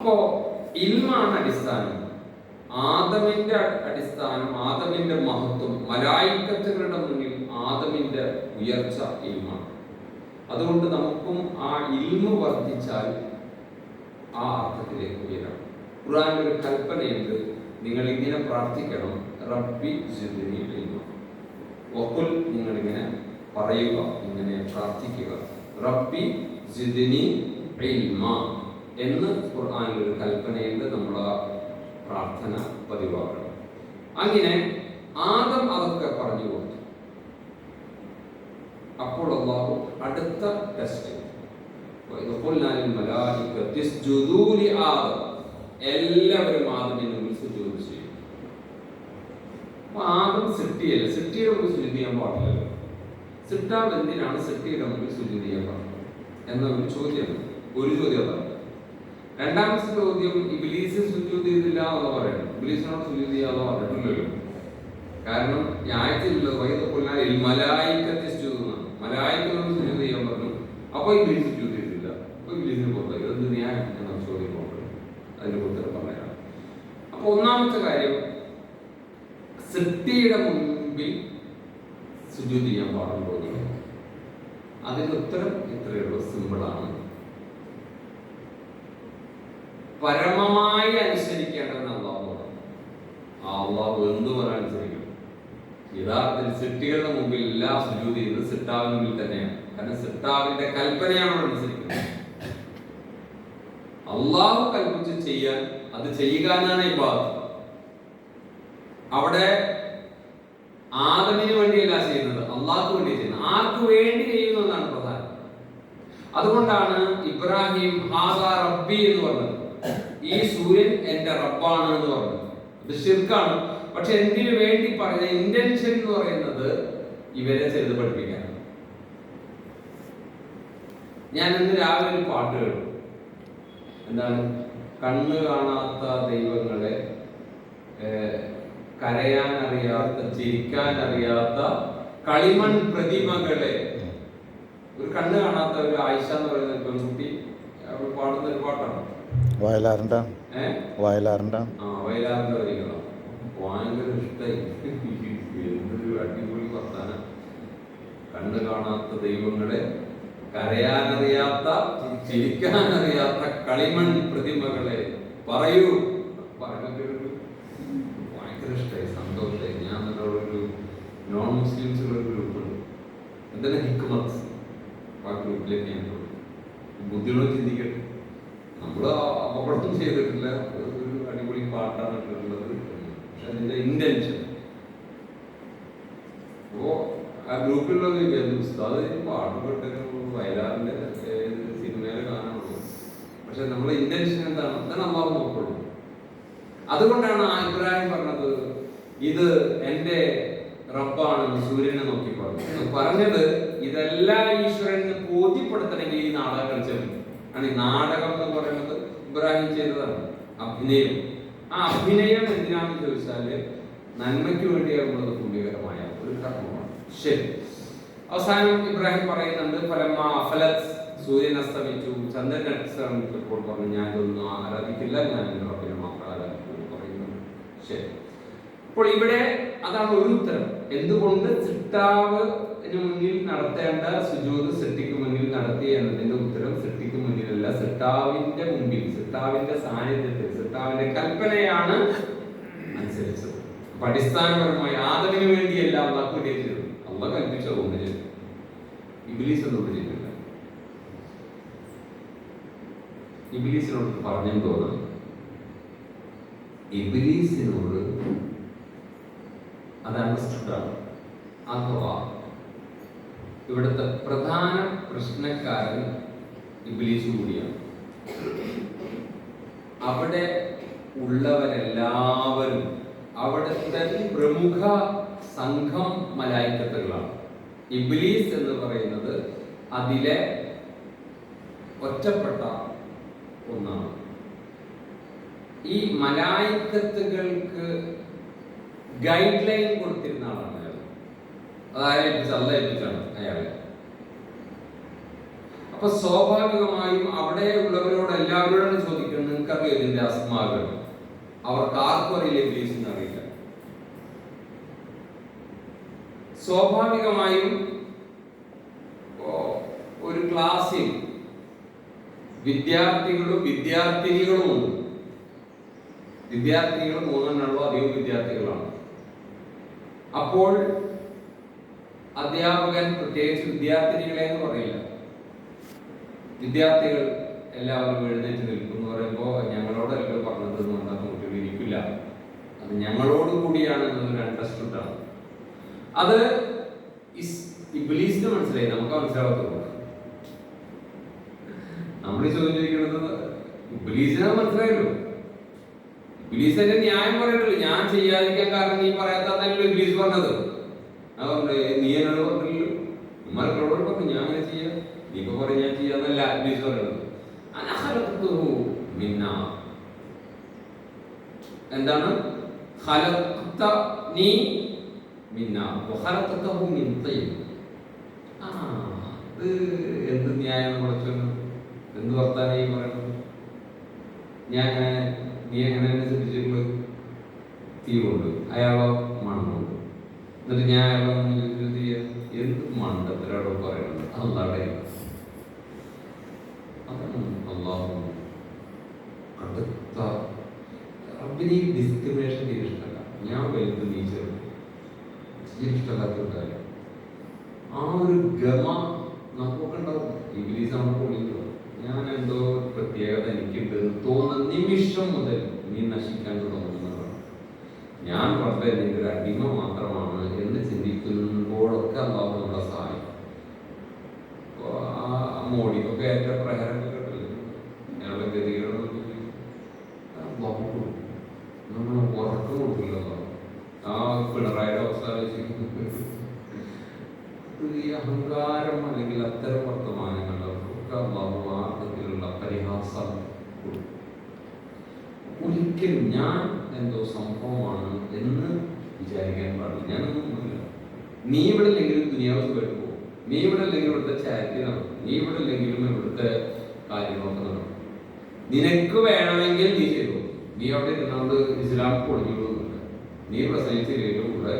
അപ്പോ ഇൽമാണ് അടിസ്ഥാനം. ആദമിന്റെ അടിസ്ഥാനം ആദമിന്റെ മഹത്വം മലായിക്കത്തുകളുടെ മുന്നിൽ ആദമിന്റെ ഉയർച്ച ഇൽമാണ്. അതുകൊണ്ട് നമുക്കും ആ ഇൽമ വർദ്ധിച്ചാൽ ആ അർത്ഥത്തിലേക്ക് ഉയരാം. ഖുർആനിൽ ഒരു കൽപ്പനയുണ്ട് നിങ്ങൾ ഇങ്ങനെ പ്രാർത്ഥിക്കണം റബ്ബി ഒക്കുൽ ഇൽമ. നിങ്ങൾ ഇങ്ങനെ പറയുക ഇങ്ങനെ പ്രാർത്ഥിക്കുക റബ്ബി ജിദിനി ഇൽമ. എന്ന് ഖുർആനിൽ ഒരു കൽപ്പനയുണ്ട്. നമ്മൾ ആ പ്രാർത്ഥന പതിവാക്കണം. അങ്ങനെ ആദം അതൊക്കെ പറഞ്ഞു കൊടുത്തു. അപ്പോൾ അള്ളാഹു അടുത്ത ടെസ്റ്റ് എല്ലാവരും ആദമിന് മുമ്പിൽ സുജൂദ് ചെയ്യും. അപ്പൊ ആദം സിട്ടിയല്ല സിട്ടിയുടെ മുമ്പിൽ സുജൂദ് ചെയ്യാൻ പാടില്ലല്ലോ. സിട്ടാവ് എന്തിനാണ് സിട്ടിയുടെ മുമ്പിൽ സുജൂദ് ചെയ്യാൻ പാടില്ല? എന്നൊരു ചോദ്യം ഒരു ചോദ്യം അതാണ് രണ്ടാമത്തെ ചോദ്യം ഇബിലീസ് സുജൂദ് ചെയ്തില്ല എന്ന് പറയുന്നത്? ഇബിലീസിനോട് സുജൂദ് ചെയ്യാതെ പറഞ്ഞിട്ടില്ലല്ലോ കാരണം ന്യായത്തിലുള്ളത് വൈദ്യ മലായിക്കത്തെ സുജൂദ് മലായിക്കനോട് സുജൂദ് ചെയ്യാൻ പറഞ്ഞു. അപ്പൊ ഇബിലീസ് സുജൂദ് ചെയ്തില്ല. അപ്പൊ ഇബിലീസിന് പുറത്ത് ഇതെന്ത് ന്യായം എന്ന ചോദ്യം അതിന്റെ ഉത്തരം പറയാം. അപ്പൊ ഒന്നാമത്തെ കാര്യം സൃഷ്ടിയുടെ മുമ്പിൽ സുജൂദ് ചെയ്യാൻ പാടുണ്ടോ. അതിന്റെ ഉത്തരം ഇത്രയേ ഉള്ളൂ. സിമ്പിളാണ് പരമമായി അനുസരിക്കേണ്ടതെന്ന് അള്ളാഹു ആ അള്ളാഹു എന്ത് പറയാൻ അനുസരിക്കണം യഥാർത്ഥത്തിൽ സിട്ടികളുടെ മുമ്പിൽ എല്ലാ സുജൂത് ചെയ്യുന്നത് സിട്ടാവിന് മുമ്പിൽ തന്നെയാണ്. കാരണം സിട്ടാവിന്റെ കൽപ്പനയാണ് അനുസരിക്കുന്നത്. അള്ളാഹു കൽപ്പിച്ച് ചെയ്യാൻ അത് ചെയ്യുക എന്നാണ് ഈ ഭാഗത്ത് അവിടെ ആദമിന് വേണ്ടിയല്ല ചെയ്യുന്നത് അള്ളാഹ്ക്ക് വേണ്ടി ചെയ്യുന്നത്. ആർക്ക് വേണ്ടി ചെയ്യുന്നു എന്നാണ് പ്രധാനം. അതുകൊണ്ടാണ് ഇബ്രാഹിം ഹാദ റബ്ബി എന്ന് പറഞ്ഞത്. ഈ സൂര്യൻ എന്റെ റബ്ബാണ് എന്ന് പറഞ്ഞു. ഇത് ശിർക്കാണ്. പക്ഷെ എന്തിനു വേണ്ടി പറയുന്ന ഇന്റൻഷൻ എന്ന് പറയുന്നത് ഇവരെ ചെയ്ത് പഠിപ്പിക്കാൻ ഞാൻ ഇന്ന് രാവിലെ ഒരു പാട്ട് കേട്ടു. എന്താണ്? കണ്ണ് കാണാത്ത ദൈവങ്ങളെ കരയാൻ അറിയാത്ത ചിരിക്കാൻ അറിയാത്ത കളിമൺ പ്രതിമകളെ. ഒരു കണ്ണ് കാണാത്ത ഒരു ആയിഷ എന്ന് പറയുന്ന പെൺകുട്ടി അവൾ പാടുന്ന ഒരു പാട്ടാണ്. വയലാറിന്റെ വയലാറിന്റെ ഭയങ്കര എന്തൊരു അടിപൊളി വർത്താന. കണ്ണ് കാണാത്ത ദൈവങ്ങളെ കരയാനറിയാത്ത ചിരിക്കാനറിയാത്ത കളിമൺ പ്രതിമകളെ പറയൂ. ഭയങ്കര ഇഷ്ടമായി സന്തോഷമായി ഞാൻ ഒരു നോൺ മുസ്ലിംസുള്ള ഗ്രൂപ്പുണ്ട്. എന്തെല്ലാം ഹിക്മത്ത്? ആ ഗ്രൂപ്പിലേക്ക് ഞാൻ. ബുദ്ധിയോട് ചിന്തിക്കട്ടെ. നമ്മൾ അപകടം ചെയ്തിട്ടില്ല. ഒരു അടിപൊളി പാട്ടാണ് ഇട്ടിട്ടുള്ളത് പക്ഷെ അപ്പോ ആ ഗ്രൂപ്പിലുള്ള ഉസ്താദ് പാട്ട് പെട്ടൊരു സിനിമയിലെ കാണാനുള്ളൂ പക്ഷെ നമ്മളെ ഇന്റൻഷൻ എന്താണ്? അതാണ് അമ്മാവ് നോക്കുള്ളൂ. അതുകൊണ്ടാണ് ആ ഇബ്രാഹിം പറഞ്ഞത് ഇത് എന്റെ റബ്ബാണ് സൂര്യനെ നോക്കി പറഞ്ഞു പറഞ്ഞത് ഇതെല്ലാം ഈശ്വരനെ ബോധ്യപ്പെടുത്തണമെങ്കിൽ ഈ നാടകം കളിച്ചാൽ മതി ഈ നാടകം എന്ന് പറയുന്നത് ഇബ്രാഹിം ചെയ്തതാണ്. അഭിനയം. ആ അഭിനയം എന്തിനാണെന്ന് ചോദിച്ചാൽ നന്മയ്ക്ക് വേണ്ടിയാകുന്നത് പുണ്യകരമായ ഒരു കർമ്മമാണ്. ശരി. അവസാനം ഇബ്രാഹിം പറയുന്നുണ്ട് സൂര്യൻ അസ്തമിച്ചു ചന്ദ്രൻ അസ്തമിച്ചപ്പോൾ പറഞ്ഞു ഞാൻ ഇതൊന്നും ആരാധിക്കില്ല ഞാൻ എന്റെ റബ്ബിനെ ആരാധിക്കുന്നു പറയുന്നുണ്ട് ശരി. അപ്പോൾ ഇവിടെ അതാണ് ഒരു ഉത്തരം. എന്തുകൊണ്ട് സിട്ടാവിന് മുന്നിൽ നടത്തേണ്ട സുജൂത് സൃഷ്ടിക്ക് മുന്നിൽ നടത്തി എന്നതിന്റെ ഉത്തരം സൃഷ്ടിക്ക് മുന്നിലല്ല. സിട്ടാവിന്റെ മുമ്പിൽ സിട്ടാവിന്റെ സാന്നിധ്യത്തിൽ സിട്ടാവിന്റെ കൽപ്പനയാണ് അനുസരിച്ചത്. അപ്പൊ അടിസ്ഥാനപരമായി ആദവിന് വേണ്ടിയല്ല അള്ളാഹ് ചെയ്തത്. അള്ളാഹ് കൽപ്പിച്ചത് ഒന്ന് ചെയ്തു. ഇബിലീസ് എന്നോട് ചെയ്തില്ല. ഇബിലീസിനോട് പറഞ്ഞു തോന്നുന്നു. അത് അഥവാ ഇവിടുത്തെ പ്രധാന പ്രശ്നക്കാരൻ ഇബിലീസ് കൂടിയാണ്. അവിടെ ഉള്ളവരെല്ലാവരും അവിടുത്തെ പ്രമുഖ സംഘം മലായിക്കത്തുകളാണ്. ഇബിലീസ് എന്ന് പറയുന്നത് അതിലെ ഒറ്റപ്പെട്ട ഒന്നാണ്. ഈ മലായിക്കത്തുകൾക്ക് ഗൈഡ് ലൈൻ കൊടുത്തിരുന്ന ആളാണ്. അതായത് ഏൽപ്പിച്ച അല്ല ഏൽപ്പിച്ചാണ് അയാളെ. അപ്പൊ സ്വാഭാവികമായും അവിടെ ഉള്ളവരോട് എല്ലാവരോടും ചോദിക്കണം നിനക്കറിയോ ഇതിന്റെ അസ്മാകൾ അവർക്ക് ആർക്കും അറിയില്ല ഇംഗ്ലീഷ് അറിയില്ല. സ്വാഭാവികമായും ഒരു ക്ലാസ്സിൽ വിദ്യാർത്ഥികളും വിദ്യാർത്ഥിനികളും ഉണ്ട്. വിദ്യാർത്ഥികൾ മൂന്നെണ്ണമുള്ള അധികം വിദ്യാർത്ഥികളാണ്. അപ്പോൾ അധ്യാപകൻ പ്രത്യേകിച്ച് വിദ്യാർത്ഥിനികളെ എന്ന് പറയില്ല. വിദ്യാർത്ഥികൾ എല്ലാവരും എഴുന്നേറ്റ് നിൽക്കും പറയുമ്പോൾ ഞങ്ങളോടല്ല പറഞ്ഞത് പറഞ്ഞാൽ കുട്ടികൾ ഇരിക്കില്ല അത് ഞങ്ങളോട് കൂടിയാണ് എന്നൊരു അണ്ടർസ്റ്റുഡ് അത് ഇബിലീസിന് മനസ്സിലായി. നമുക്ക് മനസ്സിലാവത്തുള്ളൂ. നമ്മൾ ചോദിച്ചിരിക്കുന്നത് ഇബ്ലീസിനെ മനസ്സിലായല്ലോ. ഇബ്ലീസിന്റെ ന്യായം പറയണ്ടല്ലോ ഞാൻ ചെയ്യാതിരിക്കാൻ കാരണം നീ പറയാത്തല്ലോ ഇബ്ലീസ് പറഞ്ഞത്. നീ എന്നോട് പറഞ്ഞില്ലല്ലോ. ഉമ്മാർക്കോട് പറഞ്ഞു ഞാൻ അങ്ങനെ ചെയ്യാം. നീ ഇപ്പൊ പറയും ഞാൻ ചെയ്യാന്നല്ല അഡ്വൈസ് പറയുന്നത്. എന്താണ്? നീ എന്ത് ന്യായം കുറച്ചൊന്ന് എന്ത് വർത്താനം ഈ പറയുന്നത്? ഞാൻ നീ എങ്ങനെ എന്നെ ശ്രദ്ധിച്ചിട്ടുള്ളത് തീ കൊണ്ട് അയാളോ? എന്നിട്ട് ഞാൻ എന്ത് മണ്ടത്തിലാടോ പറയുന്നത്? അല്ലാടെ അതാണ് അള്ളാഹു അടുത്ത അവന് ഈ ഡിസ്ക്രിമിനേഷൻ തീരെ ഇഷ്ടമല്ല ഞാൻ വലുത് നീ ചെറുത് ഇഷ്ടമല്ലാത്ത ആ ഒരു ഗമ നമുക്കുണ്ടാവും. ഇംഗ്ലീഷ് നമുക്ക് വിളിക്കുന്നത് ഞാൻ എന്തോ പ്രത്യേകത എനിക്കുണ്ട് തോന്നുന്ന നിമിഷം മുതൽ നീ നശിക്കാൻ തുടങ്ങുന്നതാണ് ഞാൻ വളരെ നിന്റെ ഒരു അടിമ മാത്രമാണ് എന്ന് ചിന്തിക്കുമ്പോഴൊക്കെ അള്ളാഹു നമ്മളെ സഹായിക്കും. മോഡിക്കൊക്കെ ഏറ്റ പ്രഹരം കിട്ടില്ല? ഞങ്ങളുടെ ഗതികളും അള്ളാഹു കൊടുക്കും. നമ്മൾ ഉറക്കം കൊടുക്കില്ലല്ലോ ആ പിണറായിയുടെ അവസ്ഥ ഈ അഹങ്കാരം അല്ലെങ്കിൽ അത്തരം വർത്തമാനങ്ങളൊക്കെ അള്ളാഹു ആ തരത്തിലുള്ള പരിഹാസം ഒരിക്കലും ഞാൻ എന്തോ സംഭവമാണ് എന്ന് വിചാരിക്കാൻ പാടില്ല. ഞാനൊന്നുമില്ല നീ ഇവിടെ ഇല്ലെങ്കിലും ദുനിയാവ് സുഖമായിട്ട് പോകും. നീ ഇവിടെ ഇല്ലെങ്കിൽ ഇവിടുത്തെ ചാരിറ്റി നടക്കും. നീ ഇവിടെ ഇല്ലെങ്കിലും ഇവിടുത്തെ കാര്യങ്ങളൊക്കെ നടക്കും. നിനക്ക് വേണമെങ്കിൽ നീ ചെയ്തു നീ അവിടെ ഇരുന്നുകൊണ്ട് ഇസ്ലാം പൊളിഞ്ഞൊന്നുമില്ല നീ പ്രസംഗിച്ചില്ലെങ്കിലും കൂടെ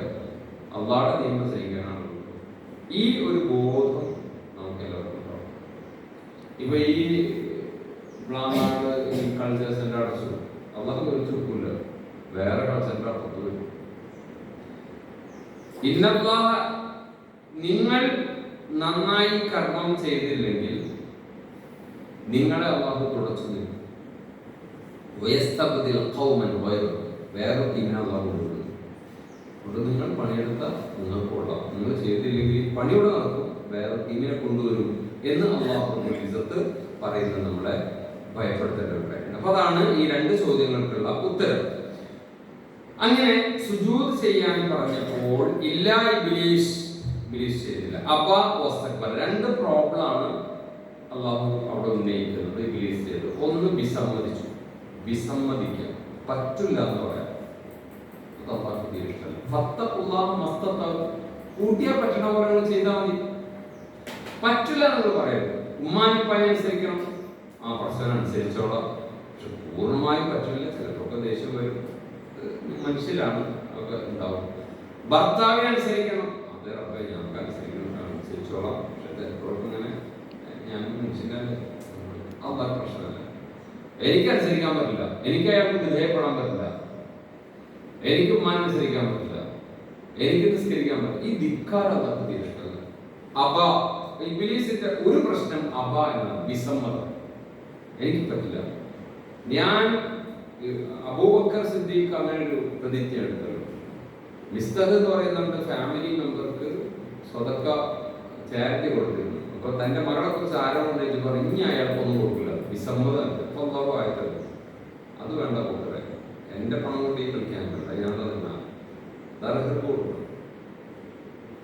അള്ളാടെ നീ പ്രസംഗിക്കാനാണ് ഈ ഒരു ബോധം നമുക്ക് എല്ലാവർക്കും ഉണ്ടാവും ഇപ്പൊ ഈ ഈ കൾച്ചേഴ്സിന്റെ അടച്ചു. അള്ളാഹ് ഒരു വെക്കൂല വേറെ കോൺസെപ്റ്റ് അപ്പുറത്ത് വരും ഇന്നല്ലാഹ നിങ്ങൾ നന്നായി കർമ്മം ചെയ്തില്ലെങ്കിൽ നിങ്ങളെ അള്ളാഹു തുടച്ചു വയറു വേറെ ടീമിനെ അള്ളാഹു കൊണ്ടുവരും അതുകൊണ്ട് നിങ്ങൾ പണിയെടുത്ത നിങ്ങൾക്ക് കൊള്ളാം. നിങ്ങൾ ചെയ്തില്ലെങ്കിൽ പണിയോടെ നടക്കും. വേറെ ടീമിനെ കൊണ്ടുവരും എന്ന് അള്ളാഹു ഇസത്ത് പറയുന്നത് നമ്മളെ ഭയപ്പെടുത്തേണ്ട അപ്പൊ അതാണ് ഈ രണ്ട് ചോദ്യങ്ങൾക്കുള്ള ഉത്തരം. അങ്ങനെ സുജൂദ് ചെയ്യാൻ പറഞ്ഞപ്പോൾ ഇല്ല ഇബ്ലീസ് ഇബ്ലീസ് ചെയ്തില്ല. അപ്പ വസ്തക്ബർ രണ്ട് പ്രോബ്ലം ആണ് അള്ളാഹു അവിടെ ഉന്നയിക്കുന്നത്. ഇബിലീസ് ചെയ്തത് ഒന്ന് വിസമ്മതിച്ചു. വിസമ്മതിക്കുക പറ്റില്ല എന്ന് പറയാം. കൂട്ടിയാ പറ്റണ പോലെ ചെയ്താൽ മതി. പറ്റില്ല എന്ന് പറയരുത്. ഉമ്മാനിപ്പായ അനുസരിക്കണം. ആ പ്രശ്നം അനുസരിച്ചോളാം. പക്ഷെ പൂർണമായും പറ്റില്ല. ചിലപ്പോൾ ദേഷ്യം വരും. മനുഷ്യരാണ് ഒക്കെ ഉണ്ടാവുന്നത്. ഭർത്താവിനെ അനുസരിക്കണം. അതെ റബ്ബേ ഞങ്ങൾക്ക് അനുസരിക്കണം. അനുസരിച്ചോളാം. പക്ഷെ ഇങ്ങനെ ഞാൻ മനുഷ്യനല്ലേ അതാണ് പ്രശ്നമല്ല. എനിക്ക് അനുസരിക്കാൻ പറ്റില്ല. എനിക്ക് അയാൾക്ക് വിധേയപ്പെടാൻ പറ്റില്ല. എനിക്ക് അനുസരിക്കാൻ പറ്റില്ല. എനിക്ക് നിസ്കരിക്കാൻ പറ്റില്ല. ഈ ധിക്കാരം അതൊക്കെ ഇഷ്ടമല്ല അബ ഇബിലീസിന്റെ ഒരു പ്രശ്നം അബ എന്നാണ്. വിസമ്മതം. എനിക്ക് പറ്റില്ല. ഞാൻ അബൂബക്കർ സിദ്ദീഖ് അങ്ങനെ ഒരു പ്രതിജ്ഞ എന്ന് പറയുന്ന നമ്മുടെ ഫാമിലി മെമ്പർക്ക് സ്വതക്ക ചാരിറ്റി കൊടുത്തിരുന്നു. അപ്പൊ തന്റെ മകളെ കുറിച്ച് ആരോ കൊണ്ടേച്ച് പറഞ്ഞു ഇനി അയാൾക്കൊന്നും കൊടുക്കില്ല. വിസമ്മതം ഇപ്പൊ അത് വേണ്ട കൂട്ടറെ എന്റെ പണം കൊണ്ട് ഈ കളിക്കാൻ വേണ്ട.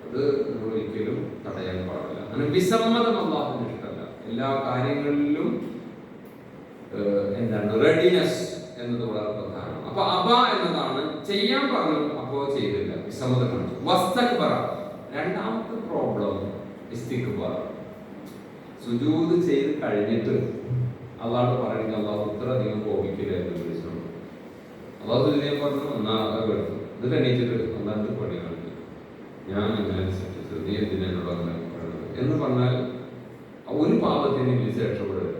അത് ഒരിക്കലും തടയാൻ പാടില്ല. അങ്ങനെ വിസമ്മതം അള്ളാഹുവിന് ഇഷ്ടമല്ല. എല്ലാ കാര്യങ്ങളിലും എന്താണ് റെഡിനെസ് എന്നത് വളരെ പ്രധാനമാണ് അപ്പൊ അബ എന്നതാണ് ചെയ്യാൻ പറഞ്ഞു അപ്പോ ചെയ്തില്ല. വിസമ്മതം കാണിച്ചു വസ്തക്ബറ രണ്ടാമത്തെ പ്രോബ്ലം ഇസ്തിക്ബാർ സുജൂദ് ചെയ്ത് കഴിഞ്ഞിട്ട് അള്ളാഹ് പറയണെങ്കിൽ അള്ളാഹു ഇത്ര അധികം കോപിക്കില്ലായിരുന്നു വിളിച്ചോളൂ. അള്ളാഹു ഇതിനെ പറഞ്ഞു എന്നാ അത് എടുത്തു ഇത് എണീച്ചിട്ട് ഒന്നാമത്തെ പണി കാണിച്ചു ഞാൻ അങ്ങനെ സൃഷ്ടിച്ചത്. നീ എന്തിനാണ് എന്ന് പറഞ്ഞാൽ ഒരു പാപത്തിന് വിളിച്ച് രക്ഷപ്പെടുക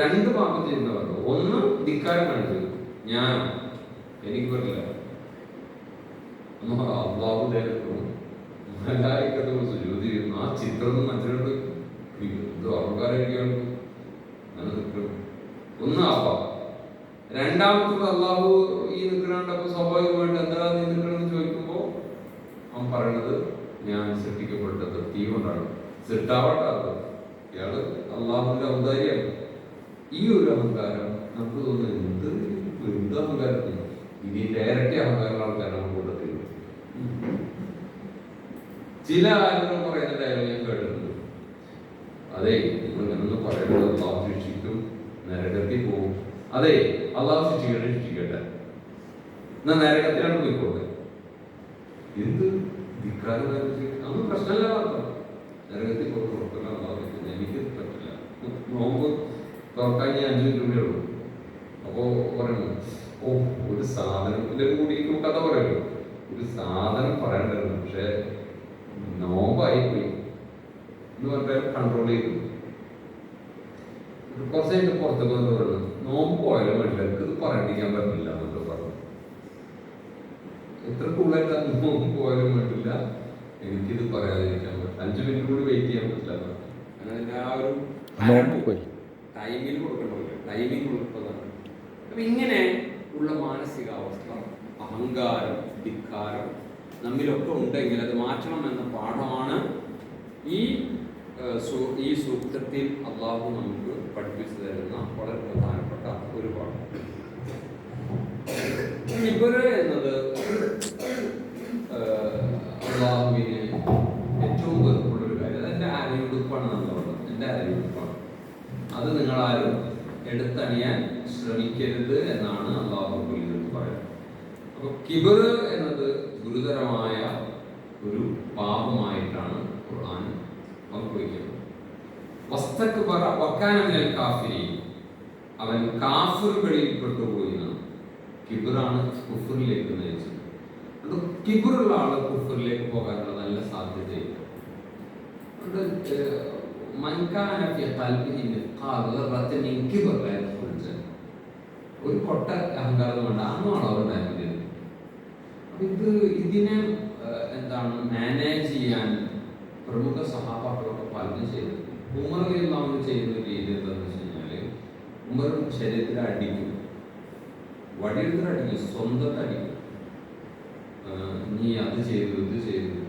രണ്ട് പാപം ചെയ്യുന്നവർ ഒന്ന് ധിക്കാരം കാണിച്ചത് ഞാൻ എനിക്ക് പറ്റില്ല. അള്ളാഹു ആ ചിത്രം ഓർമ്മക്കാരായിരിക്കും ഒന്ന് ആ പാപം രണ്ടാമത്തത് അള്ളാഹു ഈ നിൽക്കണണ്ടപ്പോ സ്വാഭാവികമായിട്ട് എന്താ നീ നിൽക്കണമെന്ന് ചോദിക്കുമ്പോ അവൻ പറയണത് ഞാൻ സൃഷ്ടിക്കപ്പെട്ടത് തീ കൊണ്ടാണ് സൃഷ്ടാവട്ടെ അത്. ഇയാൾ അള്ളാഹുവിന്റെ ഔദാര്യാണ്. ഈ ഒരു അഹങ്കാരം നമുക്ക് തോന്നുന്നു എന്ത്? എന്ത് അഹങ്കാരത്തിൽ ഇതിന്റെ ഇരട്ടി അഹങ്കാരം ആൾക്കാരാണ് കൂട്ടത്തിൽ ചില ആളുകൾ പറയുന്ന ഡയലോഗ് ഞാൻ കേട്ടിട്ടുണ്ട്. അതെ നിങ്ങൾ ഇങ്ങനൊന്നും പറയുന്നത് താമസിക്കും നരകത്തിൽ പോകും. അതെ അള്ളാഹു ശിക്ഷിക്കട്ടെ ശിക്ഷിക്കട്ടെ എന്നാ നരകത്തിലാണ് പോയിക്കോട്ടെ എന്ത് ധിക്കാരം അതൊന്നും പ്രശ്നമല്ല മാത്രം നരകത്തിൽ പോയി പുറത്തല്ല അള്ളാഹു ശിക്ഷിക്കും. എനിക്ക് പറ്റില്ല നോമ്പ് ഞാൻ അഞ്ചു മിനിറ്റ് ഉള്ളൂ. അപ്പോ പറയുന്നു ഓ ഒരു സാധനത്തിന്റെ കൂടി കഥ പറയുള്ളൂ ഒരു സാധനം പറയണ്ടായിരുന്നു പക്ഷെ നോമ്പായി പോയി. എന്ന് പറഞ്ഞാൽ കൺട്രോൾ ചെയ്തു. കുറച്ച് കഴിഞ്ഞ് പോകുന്നത് വന്ന് പറഞ്ഞു നോമ്പ് പോയാലും മനുഷ്യർക്ക് ഇത് പറഞ്ഞിരിക്കാൻ പറ്റില്ല എന്നൊക്കെ പറഞ്ഞു. എത്ര കൂടുതലായിട്ട് നോമ്പ് പോയാലും പറ്റില്ല എനിക്കിത് പറയാതിരിക്കാൻ പറ്റില്ല. അഞ്ചു മിനിറ്റ് കൂടി വെയിറ്റ് ചെയ്യാൻ പറ്റില്ല. അങ്ങനെ ആ ഒരു ടൈമിൽ കൊടുക്കണമല്ലോ ടൈമിംഗ് കൊടുക്കുന്നതാണ്. അപ്പം ഇങ്ങനെ ഉള്ള മാനസികാവസ്ഥ അഹങ്കാരം ധിക്കാരം നമ്മിലൊക്കെ ഉണ്ടെങ്കിൽ അത് മാറ്റണം എന്ന പാഠമാണ് ഈ ഈ സൂക്തത്തിൽ അള്ളാഹു നമുക്ക് പഠിപ്പിച്ചു തരുന്ന വളരെ പ്രധാനപ്പെട്ട ഒരു പാഠം. ഇവർ എന്നത് അള്ളാഹുവിനെ ഏറ്റവും വെറുപ്പുള്ള ഒരു കാര്യം അതെന്റെ ആരോഗ്യപ്പാണ് എന്നുള്ളത് എന്റെ ആരോഗ്യപ്പാണ് അത് നിങ്ങൾ ആരും എടുത്തണിയാൻ ശ്രമിക്കരുത് എന്നാണ് അള്ളാഹു പറയുന്നത്. അപ്പൊ കിബർ എന്നത് ഗുരുതരമായ ഒരു പാപമായിട്ടാണ് ഖുർആൻ പങ്കുവയ്ക്കുന്നത് വസ്തക്ബറ വക്കാനമിനൽ കാഫിരി അവൻ കാഫിറുകളിൽ പെട്ടുപോയി കിബിറാണ് കുഫറിലേക്ക് നയിച്ചത്. അത് കിബിറുള്ള ആൾ കുഫറിലേക്ക് പോകാനുള്ള നല്ല സാധ്യതയില്ല അതുകൊണ്ട് ഒരു കൊട്ട അഹങ്കാരം കൊണ്ട് അവർ ഉണ്ടായിരുന്നത്? അപ്പൊ ഇത് ഇതിനെ എന്താണ് മാനേജ് ചെയ്യാൻ പ്രമുഖ സഹാപാക്കളൊക്കെ പലതും ചെയ്തു. ഉമർ എല്ലാം ചെയ്യുന്ന രീതി എന്താണെന്ന് വെച്ച് കഴിഞ്ഞാൽ ഉമർ ശരീരത്തിൽ അടിക്കും വടിയെടുത്തിട്ട് അടിക്കും. അടിക്കും നീ അത് ചെയ്തു ഇത് ചെയ്തു.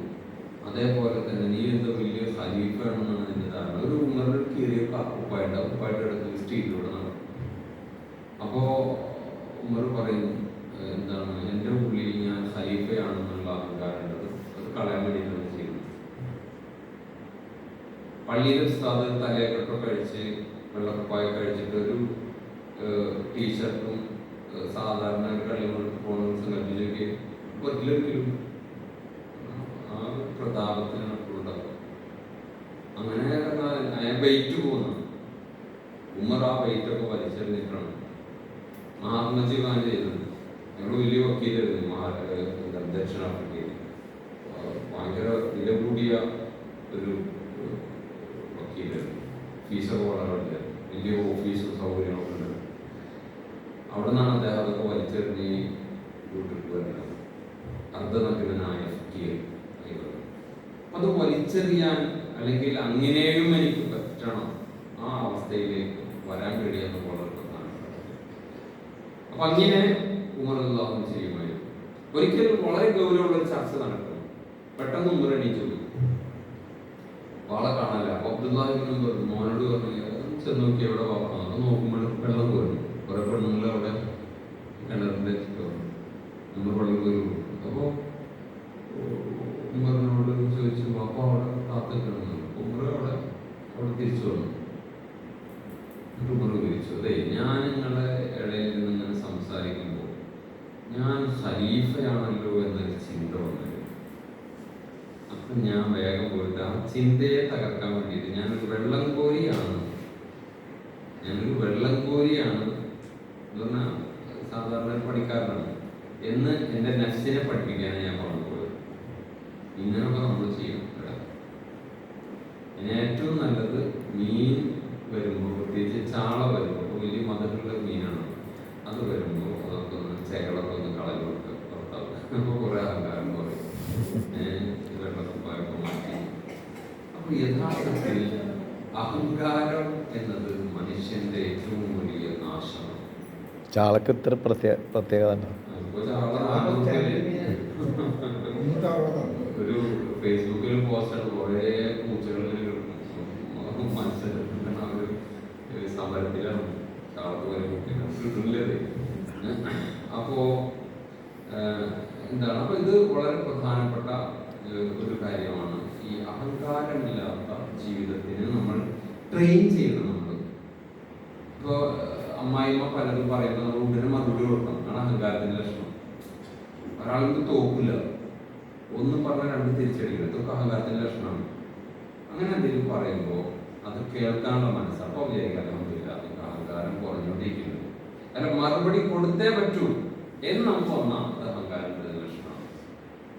അതേപോലെ തന്നെ നീ എന്തോ വലിയ ഖലീഫാണെന്നാണ് നിന്റെ ധാരണ. ഒരു ഉമറിൽ കീറിയ ഉപ്പായിട്ട് അടുത്ത് എടുത്ത് സ്ട്രീറ്റിലൂടെ നടക്കും. അപ്പോ ഉമർ പറയും എന്താണ് എന്റെ ഉള്ളിൽ ഞാൻ ഹരീഫയാണെന്നുള്ള അഹങ്കാരം അത് കളയാൻ വേണ്ടിയിട്ടാണ് ചെയ്യുന്നത്. പള്ളിയിൽ ഉസ്താദ് തലയൊക്കെ കഴിച്ച് വെള്ളക്കുപ്പായ കഴിച്ചിട്ട് ഒരു ടീഷർട്ടും സാധാരണ കളിമുറിട്ട് പോകണമെന്ന് സങ്കല്പിച്ചൊക്കെ പറ്റിലൊരിക്കലും ആ പ്രതാപത്തിന് ഉണ്ടാവും അങ്ങനെ അയാൾ വെയിറ്റ് പോകുന്നു ഉമ്മർ ആ വെയിറ്റ് ഒക്കെ വലിച്ചെറിഞ്ഞിട്ടാണ്. മഹാത്മജി ഖാൻ ചെയ്തത്. ഞങ്ങൾ വലിയ വക്കീലായിരുന്നു. മഹാ ദക്ഷിണാഫ്രിക്കയിൽ ഭയങ്കര വില കൂടിയ ഒരു വക്കീലായിരുന്നു. ഫീസൊക്കെ വളരെ വലിയ ഓഫീസും സൗകര്യങ്ങളൊക്കെ ഉണ്ട്. അവിടെ നിന്നാണ് അദ്ദേഹം അതൊക്കെ വലിച്ചെറിഞ്ഞ് വീട്ടിൽ വരുന്നത്. അർദ്ധനഗ്നായ ഫക്കീർ അത് വലിച്ചെറിയാൻ അല്ലെങ്കിൽ അങ്ങനെയും എനിക്ക് പറ്റണം. ആ അവസ്ഥയിലേക്ക് വരാൻ കഴിയുന്ന പോലെ അപ്പൊ അങ്ങനെ ഉമർ അള്ളാഹു ചെയ്യുമായിരുന്നു. ഒരിക്കലും വളരെ ഗൗരവമുള്ള ഒരു ചർച്ച നടക്കുന്നു പെട്ടെന്ന് ഉമർ എണീച്ചു. പോയി വാളെ കാണാനില്ല അപ്പൊ അബ്ദുല്ലാഹിബിനും പറഞ്ഞു മോനോട് പറഞ്ഞു ചെന്ന് നോക്കി എവിടെ വാക്കണം അത് നോക്കുമ്പോൾ വെള്ളം കോരുന്നു കുറെ പെണ്ണുങ്ങൾ അവിടെ കിണറിന്റെ ചുറ്റും നമ്മൾ വെള്ളം പോയി അപ്പോ ഉമറിനോട് ചോദിച്ചു അപ്പൊ അവിടെ കാത്തിക്കണം അവിടെ തിരിച്ചു വന്നു. ഉമർ ചോദിച്ചു അതെ ഞാൻ നിങ്ങളെ ഇടയിൽ നിന്ന് ഇങ്ങനെ സംസാരിക്കുമ്പോൾ ഞാൻ ഖലീഫയാണല്ലോ എന്നൊരു ചിന്ത വന്നത് അപ്പം ഞാൻ വേഗം പോയിട്ട് ആ ചിന്തയെ തകർക്കാൻ വേണ്ടിയിട്ട് ഞാനൊരു വെള്ളം കോരിയാണ്. ഞാനൊരു വെള്ളം കോരിയാണ്. സാധാരണ പഠിക്കാറാണ് എന്ന് എന്റെ നഫ്സിനെ പഠിപ്പിക്കാൻ ഞാൻ പറഞ്ഞു പോയത് ഇങ്ങനെയൊക്കെ നമ്മൾ ചെയ്യണം ഇവിടെ ഇനി ഏറ്റവും നല്ലത് മീൻ വരുമ്പോൾ പ്രത്യേകിച്ച് ചാള വരുമ്പോൾ അപ്പോൾ വലിയ മധുരമുള്ള മീനാണ്. അത് വരുമ്പോൾ അതൊക്കെ ഒന്ന് ചേകളൊക്കെ ഒന്ന് കളഞ്ഞു കൊടുക്കുക പുറത്താവും അപ്പോൾ കുറേ പറയും മാറ്റി. അപ്പോൾ യഥാർത്ഥത്തിൽ അഹങ്കാരം എന്നത് മനുഷ്യന്റെ ഏറ്റവും വലിയ നാശമാണ്. ചാളക്ക് ഇത്ര പ്രത്യേക പ്രത്യേകത ഉണ്ടോ അതിപ്പോ ചാള നാനൂറ്റിൽ ഒരു ഫേസ്ബുക്കിൽ പോസ്റ്റ് കുറേ പൂച്ചകളിൽ മത്സരത്തിലാണ് അവർ സമരത്തിലാണ് ചാളത്ത് പോലെ കിട്ടില്ലത് അപ്പോ ആഹ്, എന്താണ്? അപ്പൊ ഇത് വളരെ പ്രധാനപ്പെട്ട ഒരു കാര്യമാണ്. ഈ അഹങ്കാരമില്ലാത്ത ജീവിതത്തിന് നമ്മൾ ട്രെയിൻ ചെയ്യണം നമ്മൾ ഇപ്പൊ അമ്മായിമ്മ പലരും പറയുന്നത് നമ്മൾ ഉടനെ മറുപടി കൊടുക്കണം. ആണ് അഹങ്കാരത്തിന്റെ ലക്ഷണം. ഒരാൾക്ക് തോക്കില്ല. ഒന്നും പറഞ്ഞാൽ രണ്ട് തിരിച്ചടിക്കില്ല ഇതൊക്കെ അഹങ്കാരത്തിന്റെ ലക്ഷണമാണ്. അങ്ങനെ എന്തെങ്കിലും പറയുമ്പോൾ അത് കേൾക്കാനുള്ള മനസ്സ് അപ്പോൾ വിചാരിക്കാൻ അതൊക്കെ അഹങ്കാരം കുറഞ്ഞുകൊണ്ടിരിക്കുന്നു. അല്ല മറുപടി കൊടുത്തേ പറ്റൂ. എന്ന് നമുക്ക് ഒന്നാം അഹങ്കാരം അഹങ്കാരത്തിന്റെ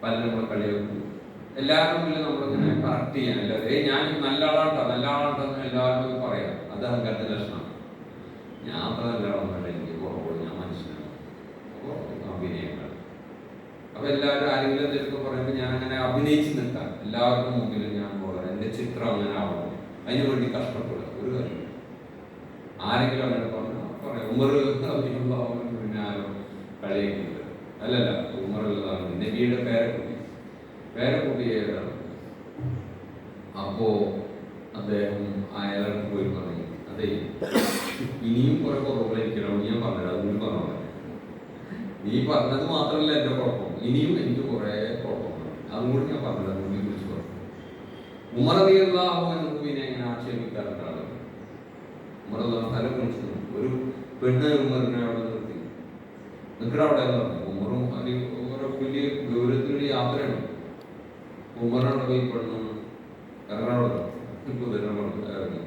പലരും നമ്മളെ കളിയാക്കും എല്ലാവരും മുന്നിൽ നമ്മളിങ്ങനെ കറക്റ്റ് ചെയ്യാൻ അല്ലാതെ ഞാൻ നല്ല ആളാട്ടോ നല്ല ആളാട്ടോ എല്ലാവരും പറയാം. അത് അഹങ്കാരത്തിന്റെ ലക്ഷണമാണ് ഞാൻ അത്ര നല്ല ആളൊന്നുമല്ല എനിക്ക് കുറവുള്ളൂ ഞാൻ മനുഷ്യനാണ്. അഭിനയങ്ങൾ അപ്പൊ എല്ലാവരും ആരെങ്കിലും എന്തെങ്കിലും പറയുമ്പോൾ ഞാൻ അങ്ങനെ അഭിനയിച്ച് നിൽക്കാം. എല്ലാവർക്കും മുമ്പിൽ ഞാൻ പോകാം എന്റെ ചിത്രം അങ്ങനെ ആവണം. അതിനു വേണ്ടി കഷ്ടപ്പെടുക ഒരു കാര്യം ആരെങ്കിലും അങ്ങനെ പറഞ്ഞാൽ പറയാം. ഉമർ കളിയൊക്കെയുണ്ട് അല്ലല്ല ഉമറുള്ളതാണ്. നബിയുടെ പേരക്കുട്ടി പേരക്കുട്ടി ഏതാണ്? അപ്പോ അദ്ദേഹം അയാൾക്ക് പോയി പറഞ്ഞു. അതെ ഇനിയും കുറെ കുറവുകളായിരിക്കണം ഞാൻ പറഞ്ഞത് അതുകൊണ്ട് നീ പറഞ്ഞത് മാത്രമല്ല എന്റെ കുഴപ്പം. ഇനിയും എനിക്ക് കുറെ കുഴപ്പമുണ്ട് അതും കൂടി ഞാൻ പറഞ്ഞത് അതുകൊണ്ട് കുറിച്ച് പറഞ്ഞു. ഉമർ അലിയല്ലാഹു എന്നുവിനെ എങ്ങനെ ആക്ഷേപിക്കാറുണ്ടാണ് ഉമർ തല ഒരു പെണ്ണ് ഉമറിനെ അവിടെ നിൽക്കട അവിടെ ഉമറും വലിയ ഗൗരവത്തിലുള്ള യാത്രയാണ്. ഉമറാണ് പോയി പെണ്ണു എറണാകുളം ഇറങ്ങി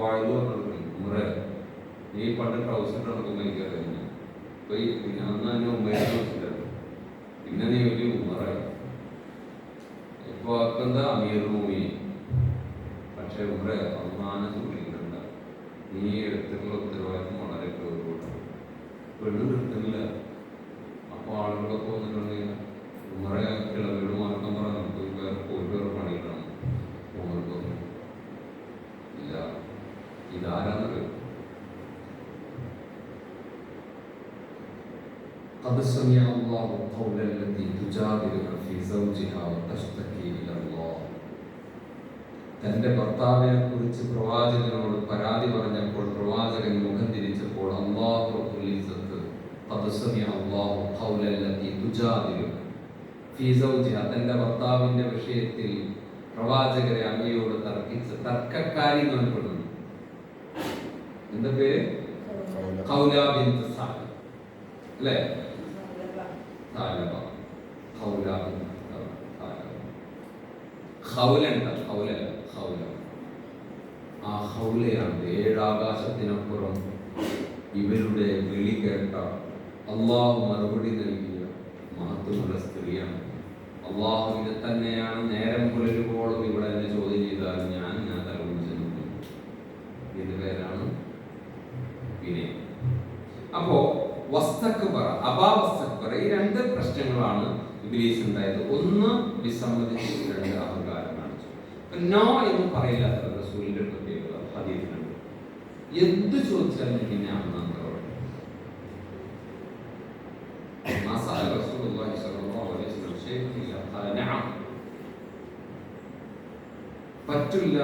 വായു പറഞ്ഞു ഉമറെ. നീ പണ്ട് ട്രൗസർ നടക്കുമ്പോൾ എനിക്കറിയാം അപ്പൊ അന്ന് തന്നെ ഉമ്മയെ പിന്നെ നീ വലിയ ഉമ്മറായി ഇപ്പൊ എന്താ? അമീർ ഭൂമി പക്ഷെ ഉമ്മറെ അമ്മാനെ സൂക്ഷിക്കണ്ട നീ എടുത്തിട്ടുള്ള പെണ്ണ് നിർത്തുന്നില്ല അപ്പൊ ആളുകളൊക്കെ വന്നിട്ടുണ്ടെങ്കിൽ ഉമ്മറെ കിളവിയോട് മാർക്കം പറയാൻ നമുക്ക് വേറെ പോയി വേറെ പണിയിടണം ഉമ്മർക്ക് പറഞ്ഞു ഇല്ല ഇതാരാന്നറിയോ قد سمع الله قول التي تجادلك في زوجها وتشتكي إلى الله തന്റെ ഭർത്താവിനെ കുറിച്ച് പ്രവാചകനോട് പരാതി പറഞ്ഞപ്പോൾ പ്രവാചകൻ മുഖം തിരിച്ചപ്പോൾ അള്ളാഹു റബ്ബുൽ ഇസ്സത്ത് قد سمع الله قول التي تجادلك في زوجها തന്റെ ഭർത്താവിന്റെ വിഷയത്തിൽ പ്രവാചകരെ അങ്ങയോട് തർക്കിച്ച തർക്കക്കാരി എന്ന് പറയപ്പെടുന്നു എന്താ പേര് ഖൗല ബിൻത് സഅദ് അല്ലേ താലബ ഖൗല ബിൻത് താലബ ഖൗലുണ്ട് ഖൗലല്ല ഖൗല ആ ഖൗലയാണ് ഏഴാകാശത്തിനപ്പുറം ഇവരുടെ വിളി കേട്ട അള്ളാഹു മറുപടി നൽകിയ മഹത്വമുള്ള സ്ത്രീയാണ്. അള്ളാഹുവിനെ തന്നെയാണ് നേരം പുലരുമ്പോഴും ഇവിടെ എന്നെ ചോദ്യം ചെയ്താൽ ഞാൻ ഞാൻ തലകുണിച്ച് ചെന്നു ഇതിന്റെ പേരാണ് വിനയം. അപ്പോ അബാ വസ്തക്ബറ ഈ രണ്ട് പ്രശ്നങ്ങളാണ് ഇബിലീസ് ഉണ്ടായത് ഒന്ന് വിസമ്മതിച്ചു രണ്ട് അഹങ്കാരം കാണിച്ചു. നോ എന്ന് പറയില്ലാത്ത റസൂലിന്റെ പ്രത്യേകത ഹദീസിലുണ്ട് എന്ത് ചോദിച്ചാലും പിന്നെ ഞാൻ പറ്റില്ല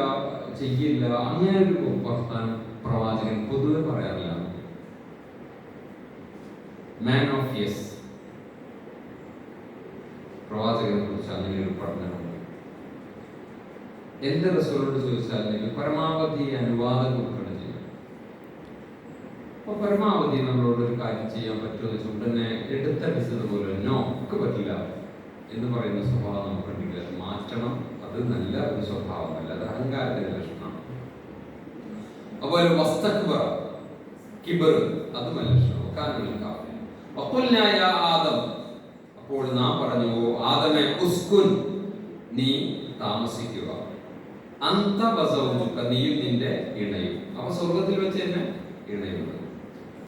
ചെയ്യില്ല അങ്ങനെ ഒരു വർത്താനം പ്രവാചകൻ. പൊതുവെ പറയാറില്ല. മാൻ ഓഫ് യെസ് പ്രവാചകനെ കുറിച്ച് അങ്ങനെ ഒരു പഠനമുണ്ട്. എന്റെ റസൂലോട് ചോദിച്ചാൽ നിങ്ങൾ പരമാവധി അനുവാദം കൊടുക്കണം ചെയ്യും അപ്പൊ പരമാവധി നമ്മളോട് ഒരു കാര്യം ചെയ്യാൻ പറ്റുമോ എന്ന് വെച്ചാൽ ഉടനെ എടുത്തടിച്ചത് പോലെ നോക്ക് പറ്റില്ല എന്ന് പറയുന്ന സ്വഭാവം അത് മാറ്റണം. അത് നല്ല ഒരു സ്വഭാവമല്ല അത് അഹങ്കാരത്തിന്റെ ലക്ഷണമാണ് അതുപോലെ വസ്തക്വ കിബർ അത് ലക്ഷണം. കാരണങ്ങൾ കാഫി വഖുൽനായ ആദം. അപ്പോൾ നാം പറഞ്ഞു "ഓ ആദമേ ഉസ്കുൻ നീ താമസിക്കുക. അന്ത വസൗജുക നീയും നിന്റെ ഇണയും. അപ്പൊ സ്വർഗത്തിൽ വെച്ച് തന്നെ ഇണയുണ്ട്